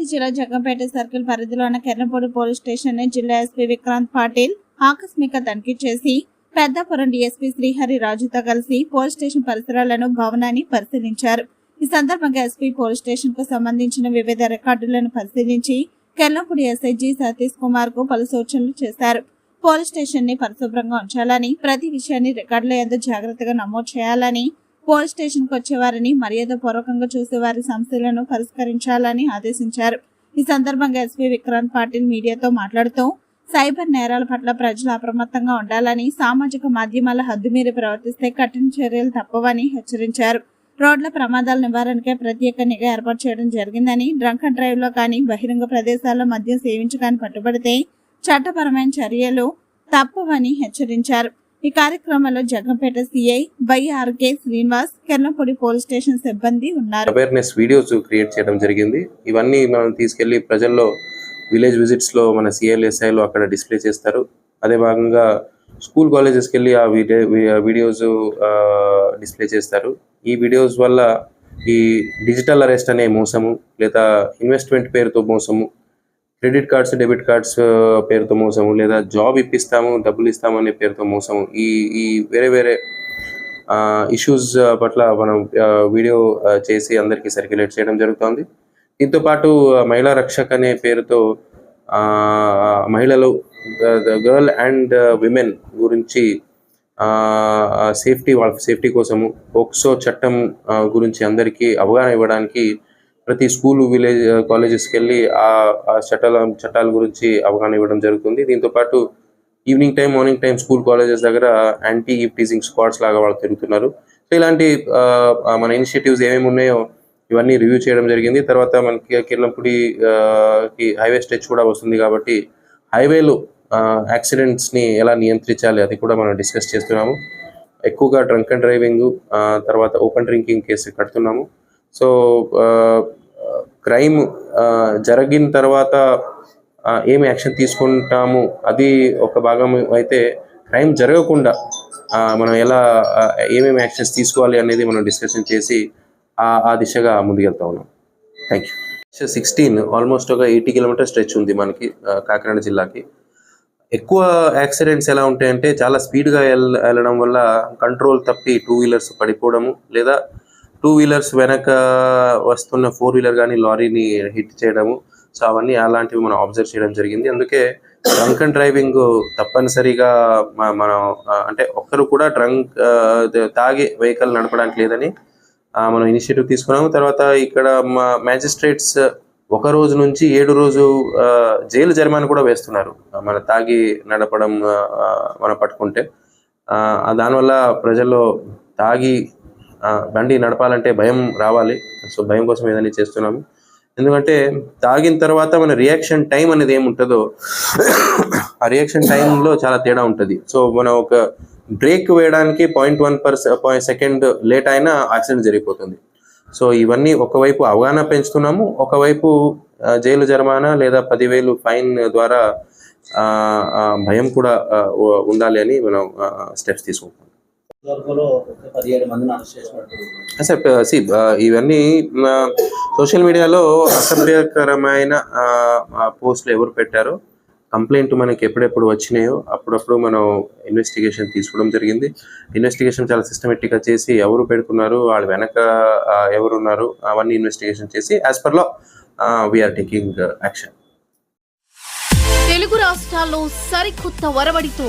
రంగారెడ్డి జిల్లా జగ్గంపేట సర్కిల్ పరిధిలో ఉన్న కెర్నపూడి పోలీస్ స్టేషన్ని జిల్లా ఎస్పీ విక్రాంత్ పాటిల్ ఆకస్మిక తనిఖీ చేసి పెద్దపురం డీఎస్పీ శ్రీహరి రాజుతో కలిసి పోలీస్ స్టేషన్ పరిసరాలను భవనాన్ని పరిశీలించారు. ఈ సందర్భంగా ఎస్పీ పోలీస్ స్టేషన్కు సంబంధించిన వివిధ రికార్డులను పరిశీలించి కెర్నపూడి ఎస్ఐజీ సతీష్ కుమార్కు పలు సూచనలు చేశారు. పోలీస్ స్టేషన్ని పరిశుభ్రంగా ఉంచాలని ప్రతి విషయాన్ని రికార్డుల ఎందు జాగ్రత్తగా నమోదు చేయాలని పోలీస్ స్టేషన్కు వచ్చేవారిని మర్యాద పూర్వకంగా చూసే వారి సమస్యలను పరిష్కరించాలని ఆదేశించారు. ఈ సందర్భంగా ఎస్పీ విక్రాంత్ పాటిల్ మీడియాతో మాట్లాడుతూ సైబర్ నేరాల పట్ల ప్రజలు అప్రమత్తంగా ఉండాలని సామాజిక మాధ్యమాల హద్దుమీరి ప్రవర్తిస్తే కఠిన చర్యలు తప్పవని హెచ్చరించారు. రోడ్ల ప్రమాదాల నివారణకే ప్రత్యేక నిఘా ఏర్పాటు చేయడం జరిగిందని డ్రంక్ అండ్ డ్రైవ్లో కానీ బహిరంగ ప్రదేశాల్లో మద్యం సేవించగాని పట్టుబడితే చట్టపరమైన చర్యలు తప్పవని హెచ్చరించారు. ఈ కార్యక్రమంలో Jaggampeta CI Y R K Srinivas Kerlapudi police station సిబ్బంది ఉన్నారు. అవేర్నెస్ వీడియోస్ క్రియేట్ చేయడం జరిగింది. ఇవన్నీ మనం తీసుకెళ్ళి ప్రజల్లో విలేజ్ విజిట్స్లో మన సిఎల్ అక్కడ డిస్ప్లే చేస్తారు. అదే భాగంగా స్కూల్ కాలేజెస్కి వెళ్ళి ఆ వీడియో వీడియోస్ డిస్ప్లే చేస్తారు. ఈ వీడియోస్ వల్ల ఈ డిజిటల్ అరెస్ట్ అనే మోసము లేదా ఇన్వెస్ట్మెంట్ పేరుతో మోసము క్రెడిట్ కార్డ్స్ డెబిట్ కార్డ్స్ పేరుతో మోసము లేదా జాబ్ ఇప్పిస్తాము డబ్బులు ఇస్తాము అనే పేరుతో మోసము. ఈ ఈ వేరే వేరే ఇష్యూస్ పట్ల మనం వీడియో చేసి అందరికీ సర్క్యులేట్ చేయడం జరుగుతుంది. దీంతో పాటు మహిళా రక్షక్ అనే పేరుతో మహిళలు గర్ల్ అండ్ విమెన్ గురించి సేఫ్టీ వాళ్ళ సేఫ్టీ కోసము పోక్సో చట్టం గురించి అందరికీ అవగాహన ఇవ్వడానికి ప్రతి స్కూల్ విలేజ్ కాలేజెస్కి వెళ్ళి ఆ చట్టాల చట్టాల గురించి అవగాహన ఇవ్వడం జరుగుతుంది. దీంతో పాటు evening time morning time school colleges దగ్గర యాంటీ టీజింగ్ స్క్వాడ్స్ లాగా వాళ్ళు తిరుగుతున్నారు. సో ఇలాంటి మన ఇనిషియేటివ్స్ ఏమేమి ఉన్నాయో ఇవన్నీ రివ్యూ చేయడం జరిగింది. తర్వాత మనకి కిర్లంపూడి కి హైవే స్టెచ్ కూడా వస్తుంది కాబట్టి హైవేలో యాక్సిడెంట్స్ని ఎలా నియంత్రించాలి అది కూడా మనం డిస్కస్ చేస్తున్నాము. ఎక్కువగా డ్రంక్ అండ్ డ్రైవింగ్ తర్వాత ఓపెన్ డ్రింకింగ్ కేసు కడుతున్నాము. సో క్రైమ్ జరిగిన తర్వాత ఏమి యాక్షన్ తీసుకుంటాము అది ఒక భాగం అయితే క్రైమ్ జరగకుండా మనం ఎలా ఏమేమి యాక్షన్స్ తీసుకోవాలి అనేది మనం డిస్కషన్ చేసి ఆ దిశగా ముందుకెళ్తా ఉన్నాం. థ్యాంక్ యూ సిక్స్టీన్ ఆల్మోస్ట్ ఒక ఎయిటీ కిలోమీటర్ స్ట్రెచ్ ఉంది మనకి కాకినాడ జిల్లాకి. ఎక్కువ యాక్సిడెంట్స్ ఎలా ఉంటాయంటే చాలా స్పీడ్గా వెళ్ళ వెళ్ళడం వల్ల కంట్రోల్ తప్పి టూ వీలర్స్ పడిపోవడము లేదా టూ వీలర్స్ వెనక వస్తున్న ఫోర్ వీలర్ కానీ లారీని హిట్ చేయడము. సో అవన్నీ అలాంటివి మనం అబ్జర్వ్ చేయడం జరిగింది. అందుకే డ్రంక్ అండ్ డ్రైవింగ్ తప్పనిసరిగా మనం అంటే ఒక్కరు కూడా డ్రంక్ తాగి వెహికల్ నడపడానికి లేదని మనం ఇనిషియేటివ్ తీసుకున్నాము. తర్వాత ఇక్కడ మా మ్యాజిస్ట్రేట్స్ ఒక రోజు నుంచి ఏడు రోజు జైలు జరిమానా కూడా వేస్తున్నారు. మన తాగి నడపడం మనం పట్టుకుంటే. ఆ, దానివల్ల ప్రజల్లో తాగి బండి నడపాలంటే భయం రావాలి. సో భయం కోసం ఏదైనా చేస్తున్నాము. ఎందుకంటే తాగిన తర్వాత మన రియాక్షన్ టైం అనేది ఏముంటుందో ఆ రియాక్షన్ టైంలో చాలా తేడా ఉంటుంది. సో మనం ఒక బ్రేక్ వేయడానికి point one per second late అయినా యాక్సిడెంట్ జరిగిపోతుంది. సో ఇవన్నీ ఒకవైపు అవగాహన పెంచుతున్నాము ఒకవైపు జైలు జరిమానా లేదా పదివేలు ఫైన్ ద్వారా ఆ, భయం కూడా ఉండాలి అని మనం స్టెప్స్ తీసుకుంటాం సార్ ఇవన్నీ సోషల్ మీడియాలో అసభ్యకరమైన పోస్టులు ఎవరు పెట్టారో? కంప్లైంట్ మనకి ఎప్పుడెప్పుడు వచ్చినాయో అప్పుడప్పుడు మనం ఇన్వెస్టిగేషన్ తీసుకోవడం జరిగింది. ఇన్వెస్టిగేషన్ చాలా సిస్టమేటిక్గా చేసి ఎవరు పెడుతున్నారు వాళ్ళ వెనక ఆ, ఎవరు ఉన్నారు అవన్నీ ఇన్వెస్టిగేషన్ చేసి as per law we are taking action Telugu రాష్ట్రాల్లో సరికొత్త వరవడితో